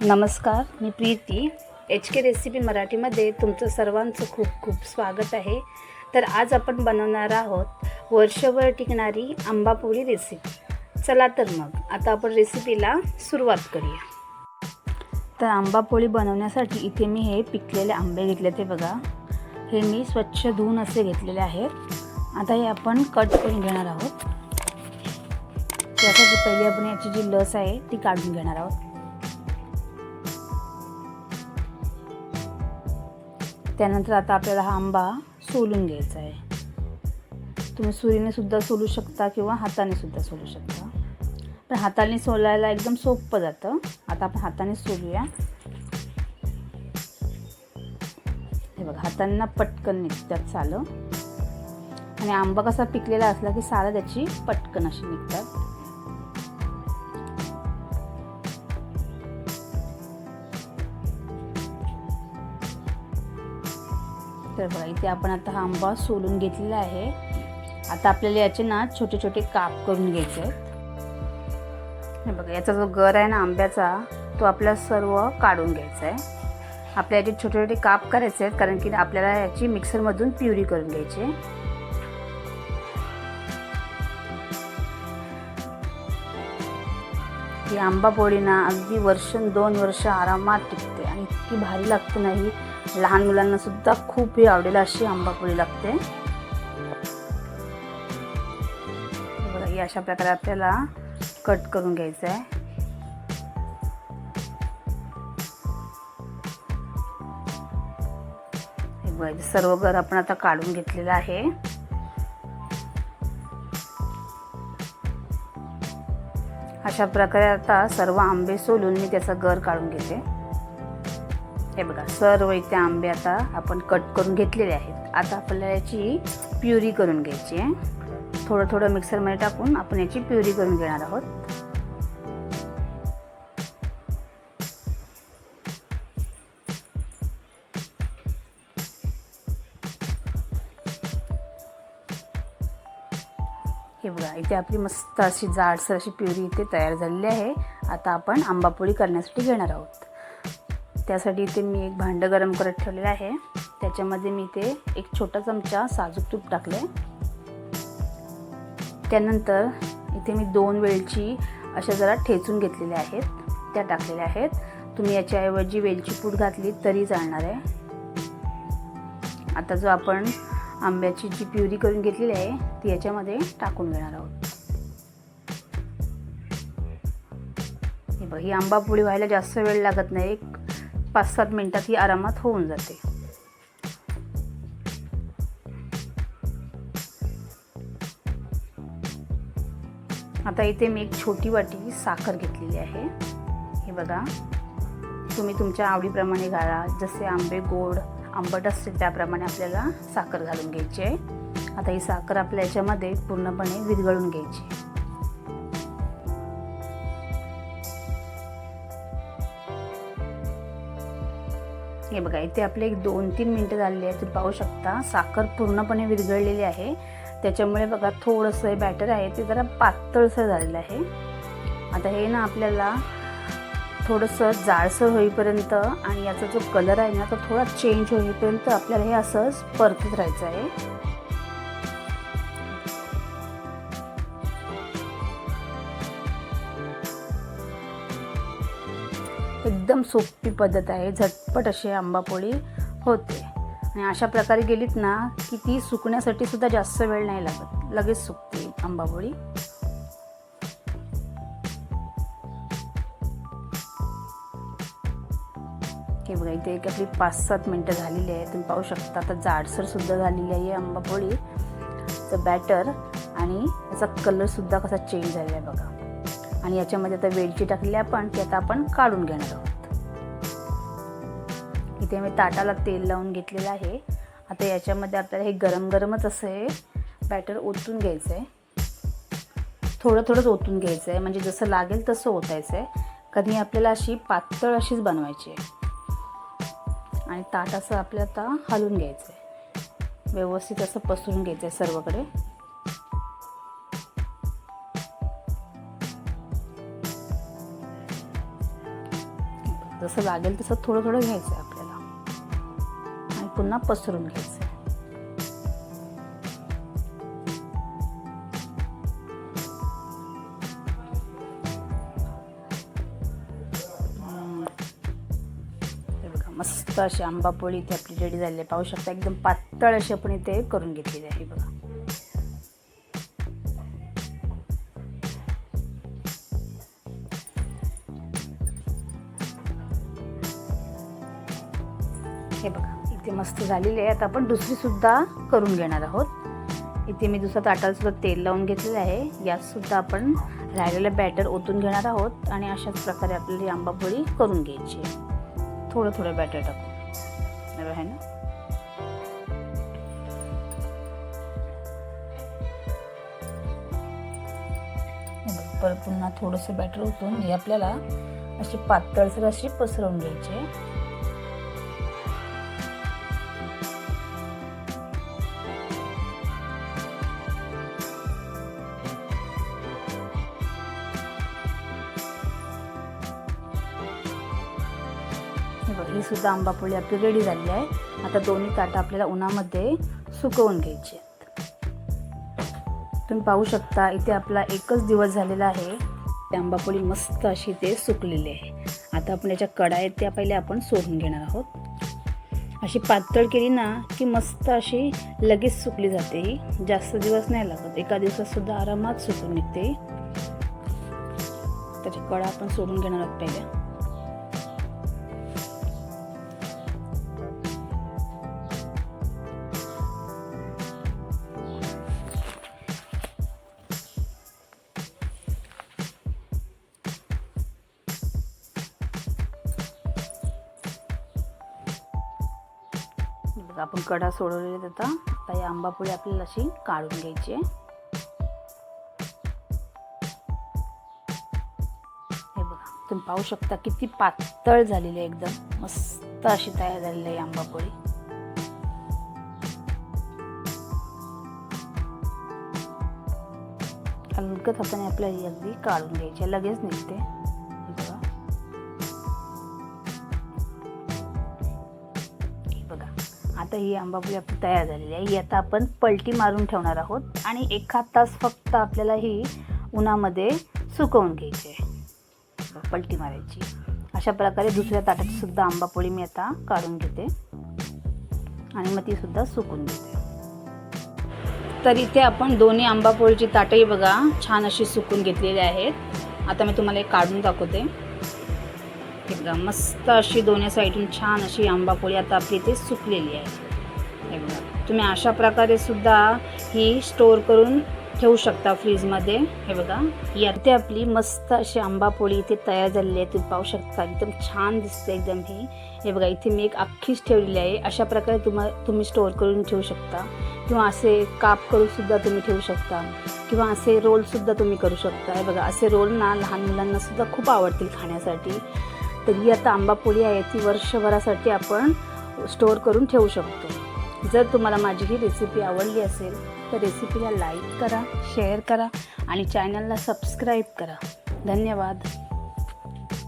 नमस्कार मी Preeti. H K recipe मराठीमध्ये तुमचं सर्वांचं खूप खूप स्वागत आहे. तर आज आपण बनवणार आहोत वर्षभर टिकणारी आंबापोळी रेसिपी चला तर मग आता आपण रेसिपीला सुरुवात करूया. तर आंबापोळी बनवण्यासाठी इथे मी हे पिकलेले आंबे घेतले ते बघा. हे मी स्वच्छ धुवून असे घेतलेले आहेत. आता हे आपण कट करून घेणार आहोत. त्यासाठी पहिली आपण याची जी लस आहे ती काढून घेणार आहोत. त्यानंतर आता आपल्याला हा आंबा सोलून घ्यायचा आहे. तुम्ही सुरीने सुद्धा सोलू शकता किंवा हाताने सुद्धा सोलू शकता. पण हाताने सोलायला एकदम सोपं जातं. आता आपण हाताने सोलूया. हे बघा हातांना पटकन निघतात सालं. आणि आंबा कसा पिकलेला असला की सालं त्याची पटकन अशी निघतात. तर बघा इथे आपण आता हा आंबा सोलून घेतलेला आहे. आता आपल्याला याचे ना छोटे छोटे काप करून घ्यायचे आहेत. हे बघा याचा जो गर आहे ना आंब्याचा तो आपला सर्व काढून घ्यायचा आहे. आपल्या याचे छोटे छोटे काप करायचे आहेत कारण की आपल्याला याची मिक्सरमधून प्युरी करून घ्यायची आहे. ही आंबा पोळी ना अगदी वर्ष दोन वर्ष आरामात टिकते आणि इतकी भारी लागते नाही लहान मुलांना सुद्धा खूप ही आवडेल अशी आंबापोळी लागते. बघा ही अशा प्रकारे आपल्याला कट करून घ्यायचं आहे सर्व घर आपण आता काढून घेतलेलं आहे. अशा प्रकारे आता सर्व आंबे सोलून मी त्याचा गर काढून घेते. हे बघा सर्व इथे आंबे आता आपण कट करून घेतलेले आहेत. आता आपल्याला याची प्युरी करून घ्यायची आहे. थोडं थोडं मिक्सरमध्ये टाकून आपण याची प्युरी करून घेणार आहोत. हे बघा इथे आपली मस्त अशी जाडसर अशी प्युरी इथे तयार झालेली आहे. आता आपण आंबापोळी करण्यासाठी घेणार आहोत. त्यासाठी इथे मी एक भांडं गरम करत ठेवलेलं आहे. त्याच्यामध्ये मी इथे एक छोटा चमचा साजूक तूप टाकले त्यानंतर इथे मी दोन वेलची अशा जरा ठेचून घेतलेल्या आहेत. त्या टाकलेल्या आहेत. तुम्ही याच्याऐवजी वेलची पूड घातली तरी चालणार आहे. आता जो आपण आंब्याची जी प्युरी करून घेतलेली आहे ती याच्यामध्ये टाकून घेणार आहोत. हे बघ ही आंबा पोळी व्हायला जास्त वेळ लागत नाही. एक पाच सात मिनटात ही आरामात होऊन जाते. आता इथे मी एक छोटी वाटी साखर घेतलेली आहे. हे बघा. तुम्ही तुमच्या आवडीप्रमाणे घाला जसे आंबे गोड आंबट असतील त्याप्रमाणे आपल्याला साखर घालून घ्यायची आहे. आता ही साखर आपल्या याच्यामध्ये पूर्णपणे विरघळून घ्यायची हे बघा इथे आपले एक दोन तीन मिनटं झालेली आहे तुम्ही पाहू शकता साखर पूर्णपणे विरघळलेली आहे. त्याच्यामुळे बघा थोडंसं बॅटर आहे ते जरा पातळसर झालेलं आहे. आता हे ना आपल्याला थोडंसं जाडसर होईपर्यंत आणि याचा जो कलर आहे ना तो थोडा चेंज होईपर्यंत आपल्याला हे असंच परतत राहायचं आहे. एकदम सोपी पद्धत आहे. झटपट अशी आंबापोळी होते. आणि अशा प्रकारे गेलीत ना की ती सुकण्यासाठी सुद्धा जास्त वेळ नाही लागत. लगेच सुकते आंबापोळी. हे बघा इथे एक आपली पाच सात मिनटं झालेली आहे तुम्ही पाहू शकता आता जाडसर सुद्धा झालेली आहे आंबापोळीचं बॅटर आणि याचा कलरसुद्धा कसा चेंज झालेला आहे बघा. आणि याच्यामध्ये आता वेलची टाकलेली आपण ती आता आपण काढून घेणार आहोत. इथे मी ताटाला तेल लावून घेतलेलं आहे. आता याच्यामध्ये आपल्याला हे गरम गरमच असं हे बॅटर ओतून घ्यायचं आहे थोडं थोडंच ओतून घ्यायचं आहे म्हणजे जसं लागेल तसं ओतायचं आहे कधी आपल्याला अशी पातळ अशीच बनवायची आहे. आणि ताट असं आपल्याला आता हलवून घ्यायचं आहे व्यवस्थित असं पसरून घ्यायचं आहे सर्वकडे. जसं लागेल तसं थोडं थोडं घ्यायचं आहे आपल्याला. आणि पुन्हा पसरून घ्यायचं आहे. बघा मस्त अशी आंबापोळी इथे आपली रेडी झालेली आहे. पाहू शकता एकदम पातळ अशी आपण इथे करून घेतलेली आहे. बघा. हे बघा इथे मस्त झालेली आहे. आता आपण दुसरीसुद्धा करून घेणार आहोत. इथे मी दुसऱ्या ताटालासुद्धा तेल लावून घेतलेलं आहे. यातसुद्धा आपण राहिलेलं बॅटर ओतून घेणार आहोत आणि अशाच प्रकारे आपल्याला आंबापोळी करून घ्यायची आहे. थोडं थोडं बॅटर टाकून. बरोबर आहे ना? परत पुन्हा थोडंसं बॅटर ओतून हे आपल्याला अशी पातळसर अशी पसरवून घ्यायची सुद्धा आंबापोळी आपली रेडी झाली आहे. आता दोन्ही ताटं आपल्याला उन्हामध्ये सुकवून घ्यायची आहेत. तुम्ही पाहू शकता इथे आपला एकच दिवस झालेला आहे. ते आंबापोळी मस्त अशी ते सुकलेली आहे. आता आपण याच्या कडा आहेत त्या पहिले आपण सोडून घेणार आहोत. अशी पातळ केली ना की मस्त अशी लगेच सुकली जाते ही. जास्त दिवस नाही लागत. एका दिवसात सुद्धा आरामात सुकून निघते त्याच्या कडा आपण सोडून घेणार आहोत पहिल्या बघा आपण कडा सोडवलेले आता. आता या आंबापोळी आपल्याला अशी काढून घ्यायची आहे. हे बघा तुम्ही पाहू शकता किती पातळ झालेली आहे एकदम. मस्त अशी तयार झालेली आहे आंबापोळी. हलकत हाताने आपल्याला ही अगदी काढून घ्यायची आहे. लगेच निघते. आता ही आंबापोळी आपली तयार झालेली आहे. ही आता आपण पलटी मारून ठेवणार आहोत आणि एखाद तास फक्त आपल्याला ही उन्हामध्ये सुकवून घ्यायची आहे. पलटी मारायची. अशा प्रकारे दुसऱ्या ताटाचीसुद्धा आंबापोळी मी आता काढून घेते. आणि मग तीसुद्धा सुकून घेते. तर इथे आपण दोन्ही आंबापोळीची ताटंही बघा छान अशी सुकून घेतलेली आहेत. आता मी तुम्हाला एक काढून दाखवते. हे बघा मस्त अशी दोन्ही साईडून छान अशी आंबापोळी आता आपली इथे सुकलेली आहे. हे बघा तुम्ही अशा प्रकारे सुद्धा ही स्टोअर करून ठेवू शकता फ्रीजमध्ये. हे बघा यात आपली मस्त अशी आंबापोळी इथे तयार झालेली आहे. तुम्ही पाहू शकता एकदम छान दिसते एकदम ही. हे बघा इथे मी एक अख्खीच ठेवलेली आहे. अशा प्रकारे तुम्हा तुम्ही स्टोअर करून ठेवू शकता. किंवा असे काप करून सुद्धा तुम्ही ठेवू शकता. किंवा असे रोलसुद्धा तुम्ही करू शकता. हे बघा असे रोल ना लहान मुलांना सुद्धा खूप आवडतील खाण्यासाठी. तर ही आता आंबापोळी आहे ती वर्षभरासाठी आपण स्टोअर करून ठेवू शकतो. जर तुम्हाला माझी ही रेसिपी आवडली असेल तर रेसिपीला लाईक करा शेअर करा आणि चॅनलला सबस्क्राईब करा. धन्यवाद.